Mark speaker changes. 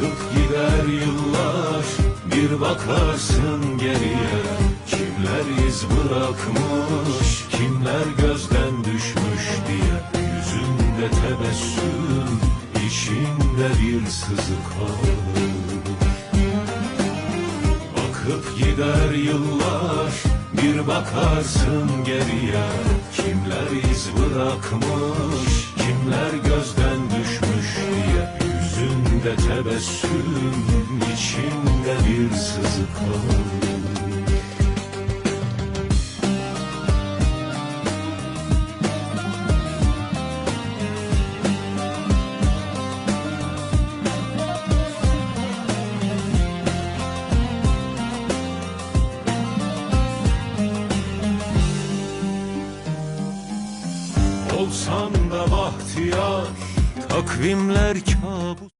Speaker 1: Akıp gider yıllar bir bakarsın geriye. Kimler iz bırakmış kimler gözden düşmüş diye. Yüzünde tebessüm içinde bir sızı kalır Akıp gider yıllar bir bakarsın geriye. Kimler iz bırakmış Yüzünde tebessüm içinde bir sızı kalır Olsan da bahtiyar Takvimler kabus